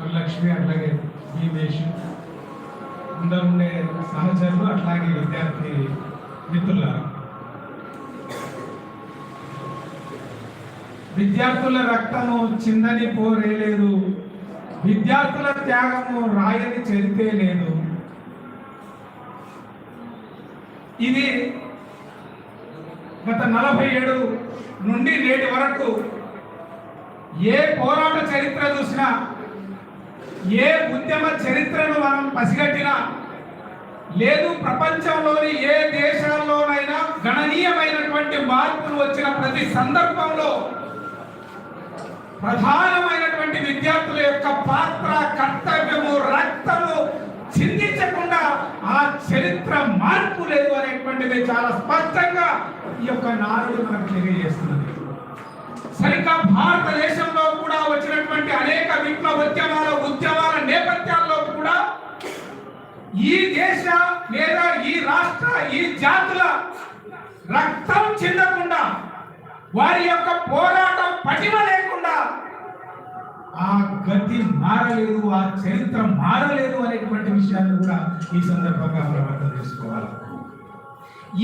వరలక్ష్మి అట్లాగే భీమేష్ అందరూ ఉండే సహచరులు అట్లాగే విద్యార్థి మిత్రుల విద్యార్థుల రక్తము చిందని పోరేలేదు విద్యార్థుల త్యాగము రాయని చెరితే లేదు. ఇది గత నలభై ఏడు నుండి నేటి వరకు ఏ పోరాట చరిత్ర చూసినా ఏ ఉద్యమ చరిత్రను మనం పసిగట్టినా లేదు ప్రపంచంలోని ఏ దేశాల్లోనైనా గణనీయమైనటువంటి మార్పులు వచ్చిన ప్రతి సందర్భంలో ప్రధానమైనటువంటి విద్యార్థుల యొక్క పాత్ర కర్తవ్యము రక్తము చిందించకుండా ఆ చరిత్ర మార్పు లేదు అనేటువంటిది చాలా స్పష్టంగా ఈ యొక్క నారుడు మనకు తెలియజేస్తున్నది. సరిగ్గా భారతదేశంలో కూడా వచ్చినటువంటి అనేక విప్లవ ఉద్యమాల నేపథ్యాల్లో కూడా ఈ దేశ లేదా ఈ రాష్ట్ర ఈ జాతుల రక్తం చెందకుండా వారి యొక్క పోరాటం పటిమ లేకుండా ఆ గతి మారలేదు ఆ చరిత్ర మారలేదు అనేటువంటి విషయాన్ని కూడా ఈ సందర్భంగా మనం అర్థం చేసుకోవాలి.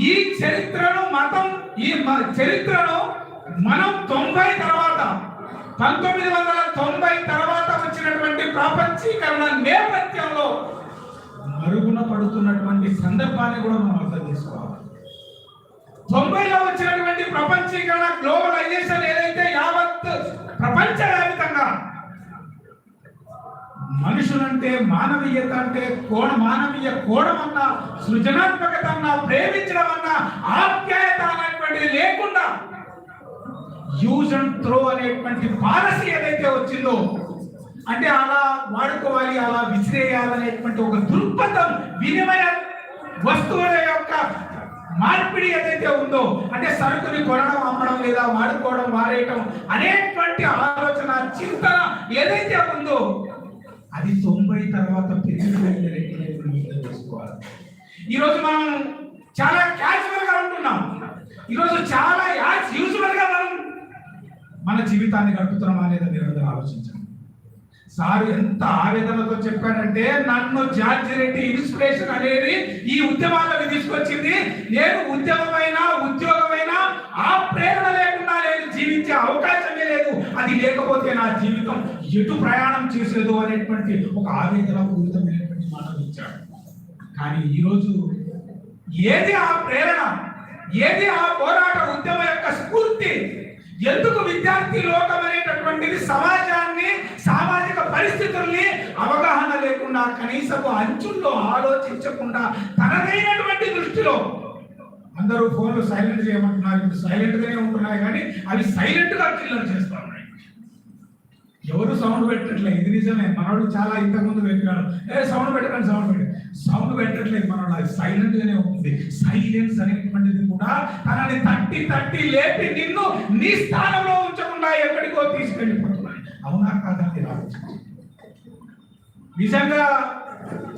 ఈ చరిత్రను మతం ఈ మ- చరిత్రను మనం తొంభై తర్వాత పంతొమ్మిది వందల తొంభై తర్వాత వచ్చినటువంటి ప్రాపంచీకరణ నేపథ్యంలో మరుగున పడుతున్నటువంటి సందర్భాన్ని కూడా మనం అర్థం చేసుకోవాలి. తొంభైలో వచ్చినటువంటి ప్రపంచీకరణ గ్లోబలైజేషన్ ఏదైతే యావత్ ప్రపంచవ్యాప్తంగా మనుషులంటే మానవీయత అంటే కోణ మానవీయ కోణం అన్న సృజనాత్మకత అన్న ప్రేమించడం అన్న ఆప్యాయత అనేటువంటిది లేకుండా యూజ్ అండ్ త్రో అనేటువంటి పాలసీ ఏదైతే వచ్చిందో అంటే అలా వాడుకోవాలి అలా విసిరేయాలనేటువంటి ఒక దృక్పథం వినిమయ వస్తువుల యొక్క మార్పిడి ఏదైతే ఉందో అంటే సరుకుని కొనడం అమ్మడం లేదా వాడుకోవడం వాడేయటం అనేటువంటి ఆలోచన చింతన ఏదైతే ఉందో అది తొంభై తర్వాత పెరిగిపోయింది తెలుసుకోవాలి ఈరోజు మనం చాలా క్యాజువల్గా ఉంటున్నాం. ఈరోజు చాలా యాజ్ మన జీవితాన్ని గడుపుతున్నామా అనేది మీరు అందరూ ఆలోచించండి. సార్ ఎంత ఆవేదనతో చెప్పాడంటే నన్ను జార్జి రెడ్డి ఇన్స్పిరేషన్ అనేది ఈ ఉద్యమాలకు తీసుకొచ్చింది. నేను ఉద్యమమైనా ఉద్యోగమైనా ఆ ప్రేరణ లేకుండా నేను జీవించే అవకాశమే లేదు. అది లేకపోతే నా జీవితం ఎటు ప్రయాణం చేసేదో అనేటువంటి ఒక ఆవేదన పూరితమైనటువంటి మాటలు ఇచ్చాడు. కానీ ఈరోజు ఏది ఆ ప్రేరణ ఏది ఆ పోరాట ఉద్యమ యొక్క ఎందుకు విద్యార్థి లోకం అనేటటువంటిది సమాజాన్ని సామాజిక పరిస్థితుల్ని అవగాహన లేకుండా కనీసపు అంచుల్లో ఆలోచించకుండా తనదైనటువంటి దృష్టిలో అందరూ ఫోన్లు సైలెంట్ చేయమంటున్నారు. ఇప్పుడు సైలెంట్గానే ఉంటున్నాయి కానీ అవి సైలెంట్గా కిల్లర్ ఎవరు సౌండ్ పెట్టట్లేదు. ఇది నిజమే. మనోడు చాలా ఇంతకుముందు పెట్టినాడు ఏ సౌండ్ పెట్టకండి సౌండ్ పెట్టి. సౌండ్ పెట్టట్లేదు మనోడు. అది సైలెంట్ గానే ఉంటుంది. సైలెన్స్ అనేటువంటిది కూడా తనని తట్టి తట్టి లేపి నిన్ను నీ స్థానంలో ఉంచకుండా ఎక్కడికో తీసుకెళ్ళిపోతున్నాయి అవునా కాదా? నిజంగా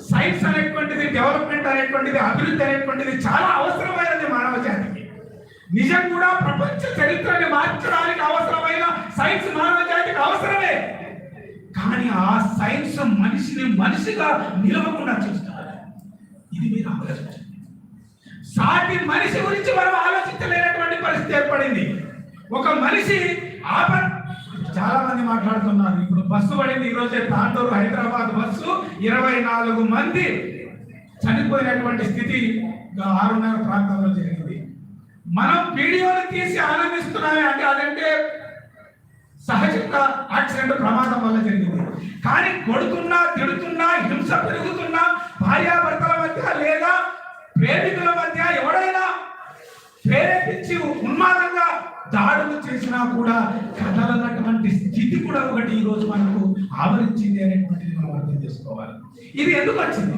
సైన్స్ అనేటువంటిది డెవలప్మెంట్ అనేటువంటిది అభివృద్ధి అనేటువంటిది చాలా అవసరమైనది మానవ జాతికి. నిజం కూడా ప్రపంచ చరిత్రని మార్చడానికి అవసరమైన సైన్స్ మానవ జాతికి అవసరమే. కానీ ఆ సైన్స్ మనిషిని మనిషిగా నిలవకుండా చేస్తున్నారు ఇది మీరు ఆలోచించండి. సాటి మనిషి గురించి మనం ఆలోచించలేనటువంటి పరిస్థితి ఏర్పడింది. ఒక మనిషి ఆప చాలా మంది మాట్లాడుతున్నారు. ఇప్పుడు బస్సు పడింది. ఈరోజే తాండూరు హైదరాబాద్ బస్సు ఇరవై నాలుగు మంది చనిపోయినటువంటి స్థితి ఆరున్నర ప్రాంతంలో జరిగింది. మనం వీడియోలు తీసి ఆనందిస్తున్నామే అంటే అదంటే సహజంగా యాక్సిడెంట్ ప్రమాదం వల్ల జరిగింది. కానీ కొడుతున్నా తిడుతున్నా హింస పెరుగుతున్నా భార్యాభర్తల మధ్య లేదా ప్రేమికుల మధ్య ఎవడైనా ప్రేరేపించి ఉన్మాదంగా దాడులు చేసినా కూడా కదలనటువంటి స్థితి కూడా ఒకటి ఈరోజు మనకు ఆవరించింది అనేటువంటిది మనం అర్థం చేసుకోవాలి. ఇది ఎందుకు వచ్చింది?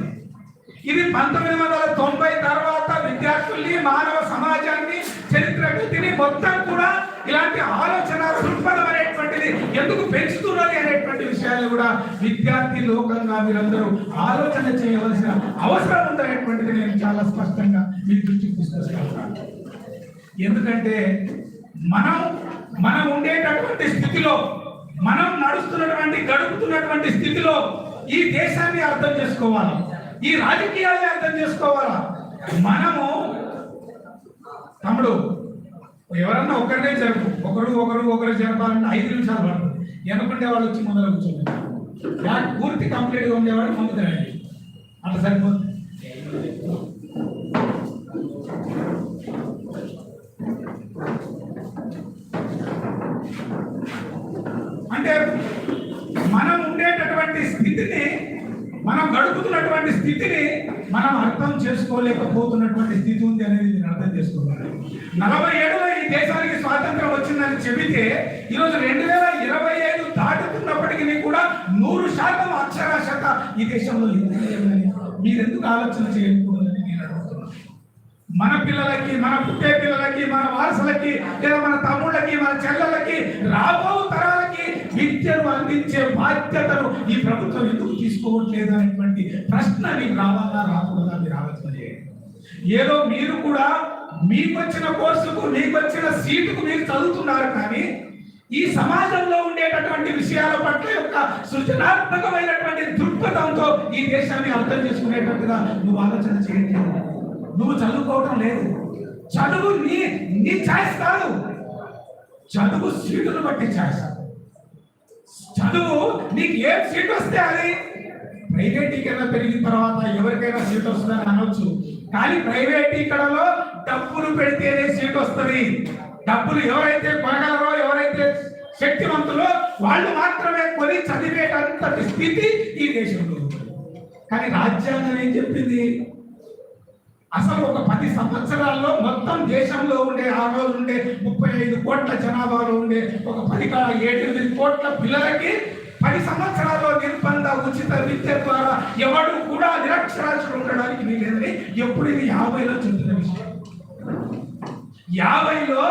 ఇది పంతొమ్మిది వందల తొంభై తర్వాత విద్యార్థుల్ని మానవ సమాజాన్ని చరిత్ర గతిని మొత్తం కూడా ఇలాంటి ఆలోచన దృక్పథం అనేటువంటిది ఎందుకు పెంచుతున్నది అనేటువంటి విషయాలు కూడా విద్యార్థి లోకంగా మీరందరూ ఆలోచన చేయవలసిన అవసరం ఉందనేటువంటిది నేను చాలా స్పష్టంగా మీ దృష్టికి తీసుకొస్తాను. ఎందుకంటే మనం మనం ఉండేటటువంటి స్థితిలో మనం నడుస్తున్నటువంటి గడుపుతున్నటువంటి స్థితిలో ఈ దేశాన్ని అర్థం చేసుకోవాలి. ఈ రాజకీయాన్ని అర్థం చేసుకోవాలా? మనము తమ్ముడు ఎవరన్నా ఒకరినే జరుపు. ఒకరు ఒకరు ఒకరు జరపాలంటే ఐదు నిమిషాలు పడుతుంది. వెనుకుంటే వాళ్ళు వచ్చి ముందర కూర్చోండి. పూర్తి కంప్లీట్గా ఉండేవాడు ముందు రండి అట్లా సరిపోతుంది. అంటే మనం ఉండేటటువంటి స్థితిని మనం గడుపుతున్నటువంటి స్థితిని మనం అర్థం చేసుకోలేకపోతున్నటువంటి స్థితి ఉంది అనేది నేను అర్థం చేసుకున్నాను. నలభై ఏడులో ఈ దేశానికి స్వాతంత్రం వచ్చిందని చెబితే ఈరోజు రెండు వేల ఇరవై ఐదు దాటుతున్నప్పటికీ కూడా నూరు శాతం అక్షరాస్యత ఈ దేశంలో ఎందుకు లేదని మీరెందుకు ఆలోచన చేయకూడదని నేను అడుగుతున్నాను. మన పిల్లలకి మన పుట్టే పిల్లలకి మన వారసులకి లేదా మన తమ్ముళ్ళకి మన చెల్లెలకి రాబో తరాలకి విద్యను అందించే బాధ్యతను ఈ ప్రభుత్వం ఎందుకు తీసుకోవట్లేదు అనేటువంటి ప్రశ్న మీకు రావాలా రాకూడదా మీరు ఆలోచన ఏదో మీరు కూడా మీకు వచ్చిన కోర్సుకు మీకు వచ్చిన సీటుకు మీరు చదువుతున్నారు కానీ ఈ సమాజంలో ఉండేటటువంటి విషయాల పట్ల యొక్క సృజనాత్మకమైనటువంటి దృక్పథంతో ఈ దేశాన్ని అర్థం చేసుకునేటట్టుగా నువ్వు ఆలోచన చేయండి. నువ్వు చదువుకోవటం లేదు. చదువు నీ నీ ఛాయిస్ కాదు. చదువు సీటును బట్టి ఛాయిస్. చదువు నీకు ఏం సీట్ వస్తే అది. ప్రైవేట్ ప్రైవేటీకరణ పెరిగిన తర్వాత ఎవరికైనా సీట్ వస్తుందని అనొచ్చు. కానీ ప్రైవేట్ ప్రైవేటీకరణలో డబ్బులు పెడితేనే సీట్ వస్తుంది. డబ్బులు ఎవరైతే కొనగలరో ఎవరైతే శక్తివంతులో వాళ్ళు మాత్రమే కొని చదివేటంతటి స్థితి ఈ దేశంలో కానీ రాజ్యాంగం ఏం చెప్పింది? అసలు ఒక పది సంవత్సరాల్లో మొత్తం దేశంలో ఉండే ఆ రోజు ఉండే ముప్పై ఐదు కోట్ల జనాభాలో ఉండే ఒక పది ఏడెనిమిది కోట్ల పిల్లలకి పది సంవత్సరాల్లో నిర్బంధ ఉచిత విద్య ద్వారా ఎవడు కూడా నిరక్షరాస్యులు ఉండడానికి వీలేదని ఎప్పుడు ఇది యాభైలో చెందిన విషయం. యాభైలో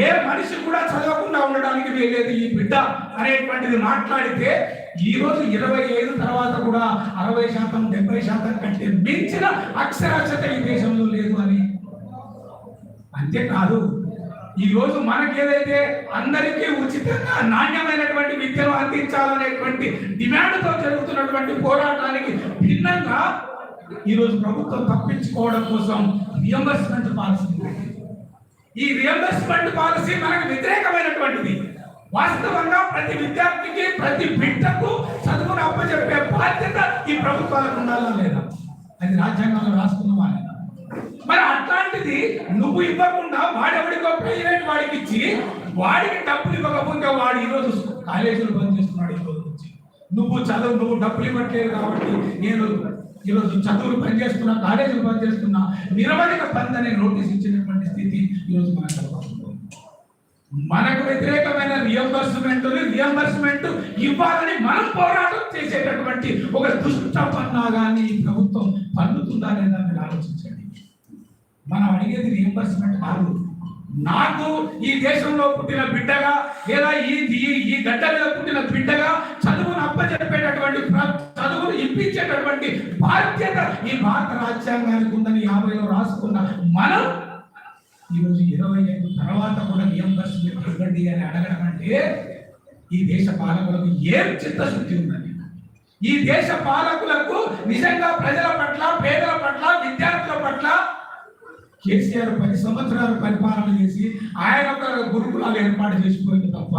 ఏ మనిషి కూడా చదవకుండా ఉండడానికి వీలేదు ఈ బిడ్డ అనేటువంటిది మాట్లాడితే ఈ రోజు ఇరవై ఐదు తర్వాత కూడా అరవై శాతం డెబ్బై శాతం కంటే మించిన అక్షరాస్యత ఈ దేశంలో లేదు అని. అంతేకాదు ఈ రోజు మనకేదైతే అందరికీ ఉచితంగా నాణ్యమైనటువంటి విద్యను అందించాలనేటువంటి డిమాండ్తో జరుగుతున్నటువంటి పోరాటానికి భిన్నంగా ఈరోజు ప్రభుత్వం తప్పించుకోవడం కోసం రియంబర్స్మెంట్ పాలసీ ఈ రియంబర్స్మెంట్ పాలసీ మనకు వ్యతిరేకమైనటువంటిది. వాస్తవంగా ప్రతి విద్యార్థికి ప్రతి బిడ్డకు చదువును అప్పచెప్పే బాధ్యత ఈ ప్రభుత్వాలకు ఉండాలా లేదా? అది రాజ్యాంగంలో రాసుకున్నవా లేదా మరి అట్లాంటిది నువ్వు ఇవ్వకుండా వాడెవడికో ప్రైవేట్ వాడికి ఇచ్చి వాడికి డబ్బులు ఇవ్వకపోతే వాడు ఈరోజు కాలేజీలు బంద్ చేస్తున్నాడు ఈ రోజు నుంచి. నువ్వు చదువు నువ్వు డబ్బులు ఇవ్వట్లేదు కాబట్టి నేను ఈరోజు చదువులు బంద్ చేస్తున్నా కాలేజీలు బంద్ చేస్తున్నా నిరవధిక బంద్ అనే నోటీస్ ఇచ్చినటువంటి స్థితి ఈరోజు మనకు మనకు వ్యతిరేకమైన రియంబర్స్మెంట్ రియంబర్స్మెంట్ ఇవ్వాలని మనం పోరాటం చేసేటటువంటి ఒక దుష్ట పన్నాగాన్ని ఈ ప్రభుత్వం పన్నుతుందా లేదా మీరు ఆలోచించండి. మనం అడిగేది రియంబర్స్మెంట్ కాదు. నాకు ఈ దేశంలో పుట్టిన బిడ్డగా లేదా ఈ ఈ- ఈ గడ్డ మీద పుట్టిన బిడ్డగా చదువును అప్పచెప్పేటటువంటి చదువును ఇప్పించేటటువంటి బాధ్యత ఈ భారత రాజ్యాంగానికి ఉందని యాభైలో రాసుకున్న మనం ఈరోజు ఇరవై ఐదు తర్వాత కూడా రియంబర్స్మెంట్ ఇవ్వండి అని అడగడం అంటే ఈ దేశ పాలకులకు ఏం చిత్తశుద్ధి ఉందని ఈ దేశ పాలకులకు నిజంగా ప్రజల పట్ల పేదల పట్ల విద్యార్థుల పట్ల కేసీఆర్ పది సంవత్సరాలు పరిపాలన చేసి ఆయన ఒక గురుకులాలు ఏర్పాటు చేసిపోయింది తప్ప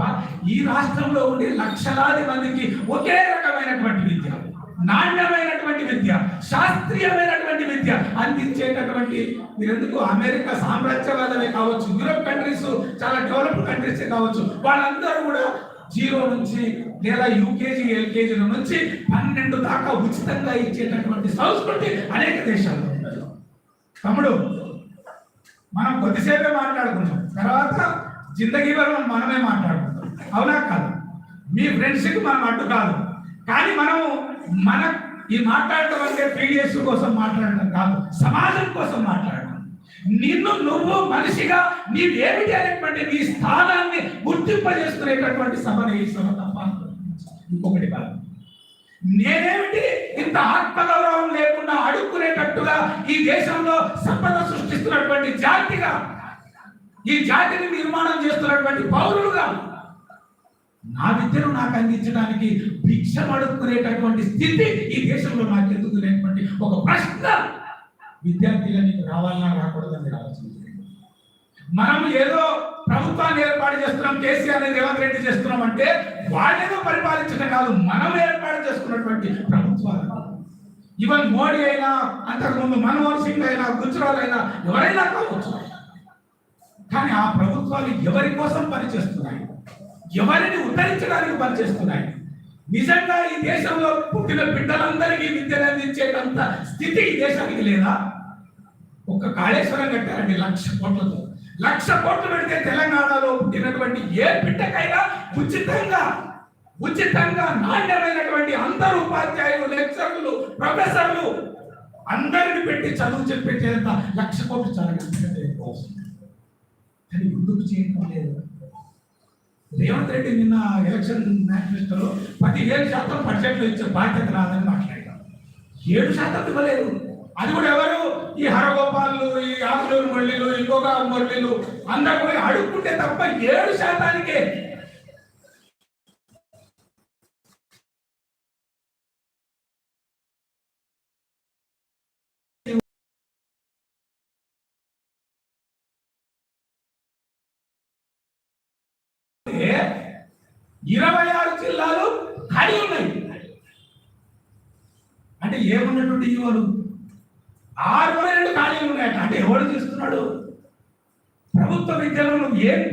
ఈ రాష్ట్రంలో ఉండే లక్షలాది మందికి ఒకే రకమైనటువంటి విద్య. నాణ్యమైనటువంటి విద్య శాస్త్రీయమైనటువంటి విద్య అందించేటటువంటి మీరెందుకు? అమెరికా సామ్రాజ్యవాదమే కావచ్చు యూరోప్ కంట్రీస్ చాలా డెవలప్డ్ కంట్రీస్ కావచ్చు. వాళ్ళందరూ కూడా జీరో నుంచి లేదా యూకేజీ ఎల్కేజీ నుంచి పన్నెండు దాకా ఉచితంగా ఇచ్చేటటువంటి సంస్కృతి అనేక దేశాల్లో తమ్ముడు మనం కొద్దిసేపే మాట్లాడుకున్నాం. తర్వాత జిందగీ వరం మనమే మాట్లాడుకుంటాం. అవునా కాదు? మీ ఫ్రెండ్స్కి మనం అడ్డు కాదు. కానీ మనం మన ఈ మాట్లాడటం అంటే పీడిఎస్ కోసం మాట్లాడటం కాదు సమాజం కోసం మాట్లాడటం. నిన్ను నువ్వు మనిషిగా నీవేమిటి అనేటువంటి నీ స్థానాన్ని గుర్తింపజేసుకునేటటువంటి సభను ఈ సభ తప్ప ఇంకొకటి కాదు. నేనేమిటి? ఇంత ఆత్మగౌరవం లేకుండా అడుక్కునేటట్టుగా ఈ దేశంలో సంపద సృష్టిస్తున్నటువంటి జాతిగా ఈ జాతిని నిర్మాణం చేస్తున్నటువంటి పౌరులుగా నా విద్యను నాకు అందించడానికి భిక్ష అడుక్కునేటటువంటి స్థితి ఈ దేశంలో నాకు ఎందుకు లేనటువంటి ఒక ప్రశ్న విద్యార్థిగా నీకు రావాలన్నా రాకూడదని మీరు ఆలోచించండి మనం ఏదో ప్రభుత్వాన్ని ఏర్పాటు చేస్తున్నాం కేసీఆర్ అనేది రేవంత్ రెడ్డి చేస్తున్నాం అంటే వాళ్ళేదో పరిపాలించడం కాదు మనం ఏర్పాటు చేసుకున్నటువంటి ప్రభుత్వాలు. ఈవెన్ మోడీ అయినా అంతకుముందు మన్మోహన్ సింగ్ అయినా గుజరాల్ అయినా ఎవరైనా కావచ్చు. కానీ ఆ ప్రభుత్వాలు ఎవరి కోసం పనిచేస్తున్నాయి? ఎవరిని ఉద్ధరించడానికి పనిచేస్తున్నాయి? నిజంగా ఈ దేశంలో పుట్టిన బిడ్డలందరికీ విద్యను అందించేటంత స్థితి ఈ దేశానికి లేదా? ఒక కాళేశ్వరం కట్టారండి లక్ష కోట్లతో. లక్ష కోట్లు పెడితే తెలంగాణలో పుట్టినటువంటి ఏ బిడ్డకైనా ఉచితంగా ఉచితంగా నాణ్యమైనటువంటి అందరు ఉపాధ్యాయులు లెక్చర్లు ప్రొఫెసర్లు అందరిని పెట్టి చదువు చెప్పించేంత లక్ష కోట్లు చాలా కానీ ఎందుకు చేయటం లేదు? రేవంత్ రెడ్డి నిన్న ఎలక్షన్ మేనిఫెస్టోలో పదిహేను శాతం బడ్జెట్లో ఇచ్చే బాధ్యత రాదని మాట్లాడారు. ఏడు శాతం ఇవ్వలేదు. అది కూడా ఎవరు? ఈ హరగోపాలు ఈ ఆకులూరు మురళిలు ఇంకొక మురళిలు అందరూ పోయి అడుక్కుంటే తప్ప ఏడు శాతానికే ఇరవై ఆరు జిల్లాలు ఖాళీ ఉన్నాయి. అంటే ఏమున్నటువంటి ఈవోలు ఆరు రెండు ఖాళీలు ఉన్నాయట. అంటే ఎవరు చేస్తున్నాడు? ప్రభుత్వ విద్యలో నువ్వు ఏం